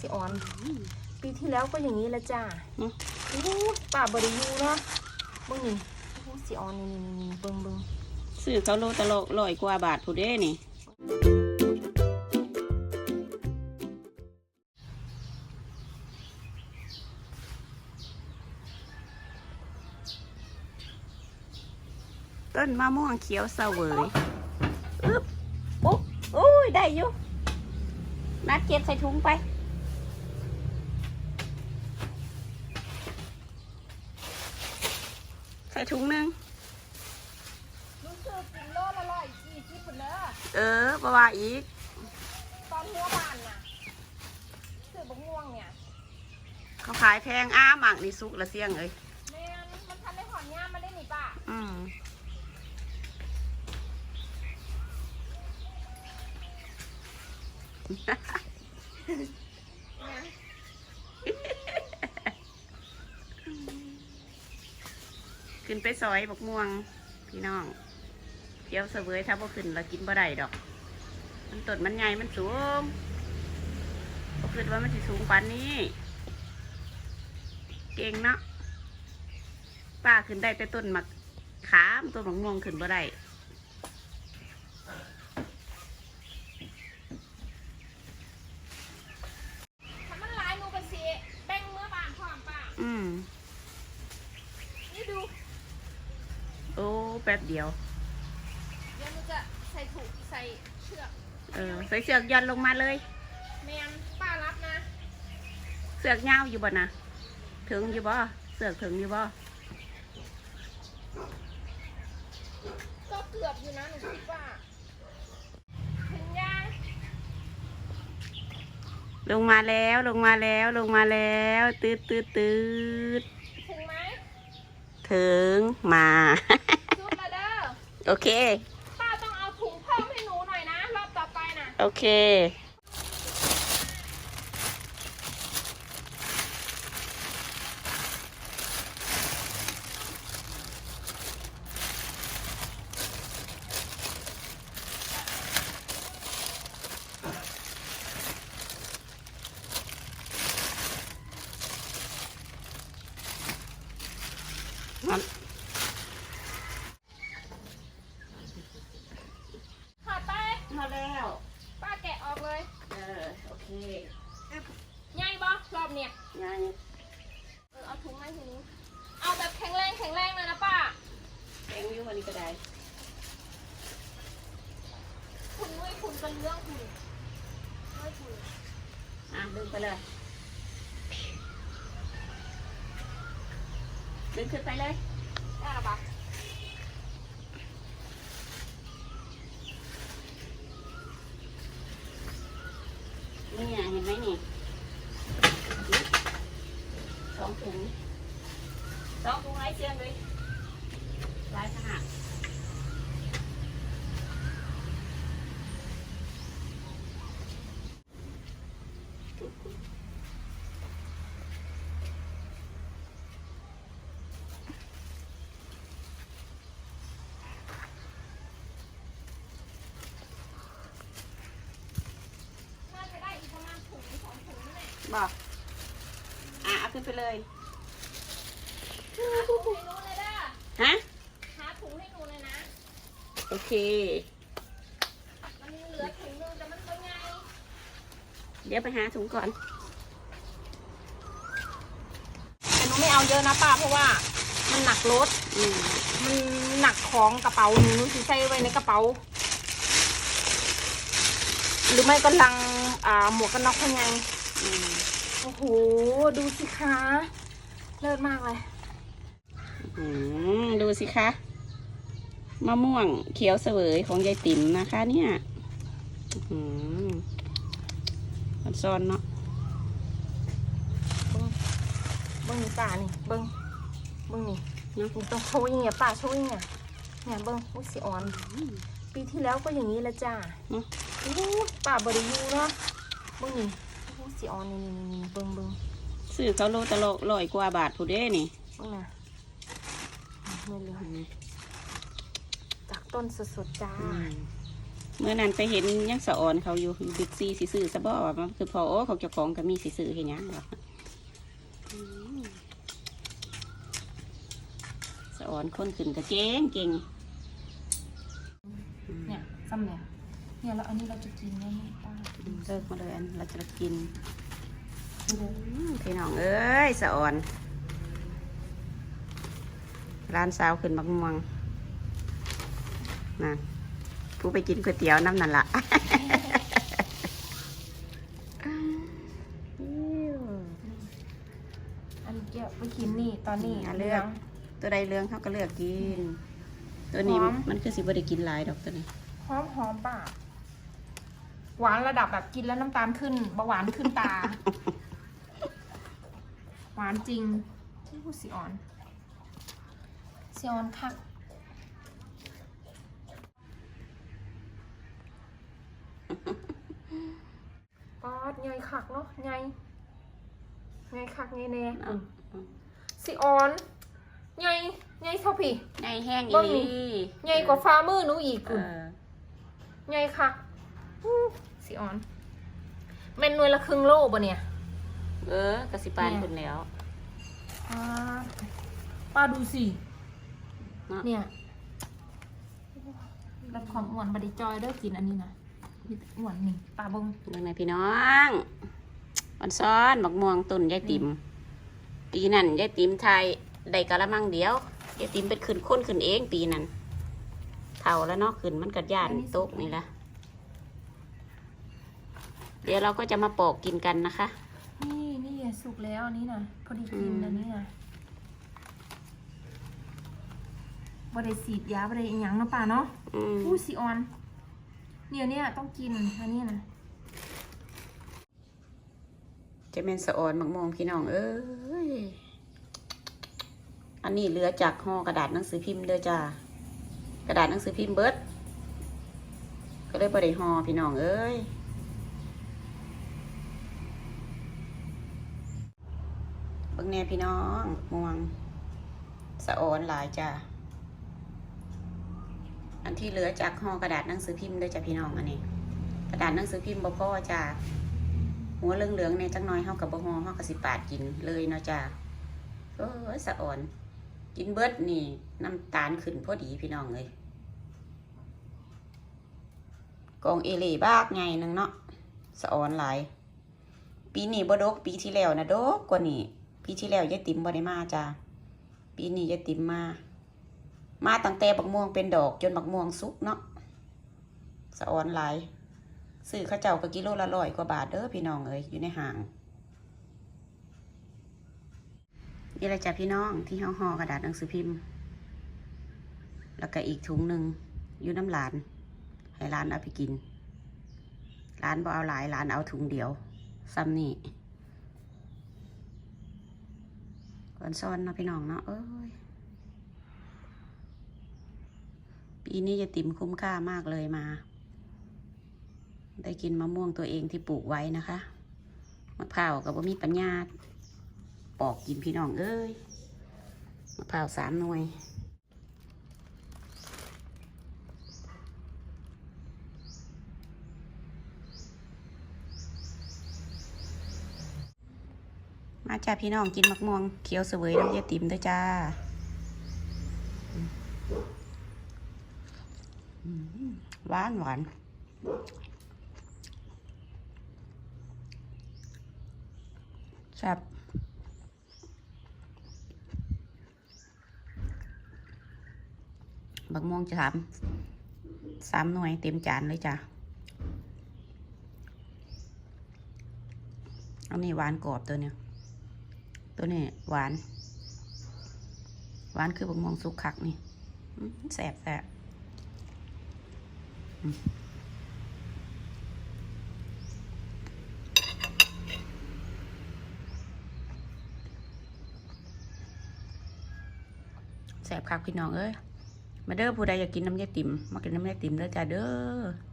สิออน ปีที่แล้วก็อย่างนี้ละจ้าเนาะโอ้ยป่าบริยูเนาะเบิ่งนี่โอ้ยสิออนนี่นี่นี่นี่เบิ่งเบิ่งซื้อเขาโลตะโลร้อยกว่าบาทผู้เด้นี่ต้นมะม่วงเขียวเสวยอึ๊บอุ๊บอุ้ยได้อยู่นัดเก็บใส่ถุงไป ส่ถุงหนึงรู้สึกกินโลละร้อยสี่สิบคนเด้อเออประว่าอีก ตอนหัวบานน่ะซื้อบักม่วงเนี่ยเขาขายแพงอ้าหมักนี่สุกละเสียงเอ้ยแม่นมันทันได้ถอนหญ้ามาได้นี่ป้าอืม ขึ้นไปซอยบักม่วง พี่น้องเที่ยวเสวยถ้าบ่ขึ้นเรากินบ่ได้ดอก มันต้นมันใหญ่มันสูงบ่คิดว่ามันสิสูงปานนี้ เก่งเนาะป้าขึ้นได้แต่ต้นมักขามต้นบักม่วงขึ้นบ่ได้ถ้ามันหลายหนูก็สิแบ่งเมื่อบานพร้อมป้าอืม นี่ดู โอ้แป๊บเดียว เดี๋ยวหนูจะใส่ถุงใส่เชือกเออใส่เสือกย่อนลงมาเลย แม่นป้ารับนะเสือกยาวอยู่บ่นะถึงอยู่บ่เสือกถึงอยู่บ่ก็เกือบอยู่นะหนูคิดว่าถึงยังลงมาแล้วลงมาแล้วลงมาแล้วตืดตืดตืดถึงไหม ถึงมาสุดละเด้อ โอเค ป้าต้องเอาถุงเพิ่มให้หนูหน่อยนะ รอบต่อไปนะ โอเค ถอดไป มาแล้ว ป้าแกะออกเลย เออ โอเค ใหญ่บ่รอบ เนี่ยยังเออเอาถุงให้ทีนี้เอาแบบแข็งแรงแข็งแรงเลยนะป้าแข็งอยู่วันนี้ก็ได้คุณด้วยคุณเป็นเรื่องคุณไม่คุณอะดึงไปเลย ดึงขึ้นไปเลยได้หรอปะนี่ไงเห็นไหมนี่สองถุงสองถุงไอ้เชียงเลยลายขนาด น่าจะได้อีกประมาณถุงสองถุงนี่แหละ บอกอะเอาขึ้นไปเลยหาถุงให้หนูเลยเด้อฮะหาถุงให้หนูเลยนะ โอเค มันเหลือถุงนึงแต่มันเป็นไงเดี๋ยวไปหาถุงก่อนแต่หนูไม่เอาเยอะนะป้าเพราะว่า มันหนักรถ อืมมันหนักของกระเป๋าหนูหนูสิใส่ไว้ในกระเป๋า หรือไม่ก็ลังอ่าหมวกกันน็อกยังไงอืม โอ้โห ดูสิคะ เลิศมากเลยอืมดูสิคะ มะม่วงเขียวเสวยของยายติ๋มนะคะ เนี่ยอืมมันซ่อนเนาะเบิ้งเบิ้งนี่ป่านี่เบิ้งเบิ้งนี่นี่ต้องโชว์อย่างเงี้ยป่าโชว์อย่างเงี้ยเนี่ยเบิ้งอุ้ยสีอ่อน ปีที่แล้วก็อย่างนี้ละจ้าเนาะโอ้ยป่าบริยูเนาะเบิ้งนี่อุ้ย สีอ่อนนี่นี่นี่เบิ้งเบิ้งซื้อเขาโลตะโลร้อยกว่าบาทผู้เด้นี่เบิ้งนะนี่เลยจากต้นสดๆจ้าอืมเมื่อนั้นไปเห็นยังสะออนเขาอยู่บิ๊กซีสิซื้อซะบ่ว่ามันคือพอโอ้เขาเจ้าของก็มีสิซื้อเห็นยังหรออืมสะออนคนขึ้นก็เก่งเก่งเนี่ยซ้ำเนี่ย เนี่ยแล้วอันนี้เราจะกินเนี่ยนี่ป้าเลิกมาเลยอันเราจะกินดูเลยอืมพี่น้องเอ้ยสะออน ร้านสาวขึ้นบักม่วงนะผู้ไปกินก๋วยเตี๋ยวน้ำนั่นละอันเกี่ยวไปกินนี่ตอนนี้อะเลือก ตัวใดเรื่องเขาก็เลือกกิน ตัวนี้หอมมันคือสิบ่ได้กินหลายดอกตัวนี้ หอมหอมป่ะ หวานระดับแบบกินแล้วน้ำตาลขึ้นเบาหวานขึ้นตา หวานจริงที่พูดสีอ่อนสีอ่อนคักป๊อดใหญ่คักเนาะใหญ่ใหญ่คักใหญ่แน่เอาสีอ่อนใหญ่ใหญ่เท่าพี่ในแห้งเบิ่อีงหลีใหญ่กว่าฟ้ามือหนูอีกเอคุณอใหญ่คักอู้ สีอ่อนแม่นหน่วยละครึ่งโลบ่เนี่ย เออกระสิปานขึ้นแล้วป้าป้าดูสิ เนาะเนี่ยรับความอ้วนบไดิจอยเด้อกินอันนี้นะมีแต่อ้วนนี่ป้าเบงเบิ่งในพี่น้องวันซ้อนบักม่วงต้นยายติ๋มปีนั้นยายติ๋มไทยได้กะละมังเดียวยายติ๋มเป็นขึ้นค้นขึ้นเองปีนั้นเท่าแล้วเนาะขึ้นมันกัดย่านโต๊ะนี่ละ เดี๋ยวเราก็จะมาปอกกินกันนะคะ นี่นี่สุกแล้วอันนี้นะพอดีกินอืมอันนี้นะบไดิสีดยาบไดิอีหยังเนาะป้าเนาะอืมอู้สีอ่อน เนี่ยเนี่ยต้องกินอันนี้นะจะเป็นสะออนบักม่วงพี่น้อง เอ้ย อันนี้เหลือจากห่อกระดาษหนังสือพิมพ์เด้อจ้ากระดาษหนังสือพิมพ์เบิดก็เลยบ่ได้ห่อพี่น้องเอ้ย บิ่งแน่พี่น้องม่วง สะออนหลายจ้าอันที่เหลือจากห่อกระดาษหนังสือพิมพ์เด้วยจ้ะพี่น้องอันนี้ กระดาษหนังสือพิมพ์บ่พอจ้าหัวเหลืองๆเนี่ยจังน้อยเฮากับบ่ห่อเฮาก็สิปาดกินเลยเนาะจ้าโอ้ยสะออน กินเบิดนี่ น้ำตาลขึ้นพอดีพี่น้องเลยกองเอเล่บากไงนึงเนาะสะออนหลาย ปีนี้บ่ดกปีที่แล้วนะดกกว่านี้ ปีที่แล้วยายติ๋มบ่ได้มาจ้าปีนี้ยายติ๋มมา มาตั้งแต่บักม่วงเป็นดอกจนบักม่วงสุกเนาะสะออนหลายซื้อข้าเจ้าก็กิโลละร้อยกว่าบาทเด้อพี่น้องเอ้ยอยู่ในห้างนี่แหละจ้ะพี่น้องที่ห่อห่อกระดาษหนังสือพิมพ์ แล้วก็อีกถุงหนึ่งอยู่น้ำหลาน ให้ร้านเอาไปกินร้านบ่เอาหลายร้านเอาถุงเดียวซ้ำนี่ ก่อนซ้อนเนาะพี่น้องเนาะเอ้ยปีนี้จะติ่มคุ้มค่ามากเลยมา ได้กินมะม่วงตัวเองที่ปลูกไว้นะคะมะพร้าวกับบ่มีปัญญาปอกกินพี่น้องเอ้ยมะพร้าวสามหน่วย จ้าพี่น้องกินมะม่วงเขียวเสวยน้ำยาติ่มด้วยจ้าหวานหวานแซ่บบักม่วงจะสามสามหน่วยเต็มจานเลยจ้ะอันนี้หวานกรอบตัวเนี้ย ตัวนี้หวาน หวานคือบักม่วงสุกคักนี่แสบแสบแสบคักพี่น้องเอ้ยมาเด้อผู้ใดอยากกินน้ำยาติ๋มมากินน้ำยาติ๋มเด้อจ้าเด้อ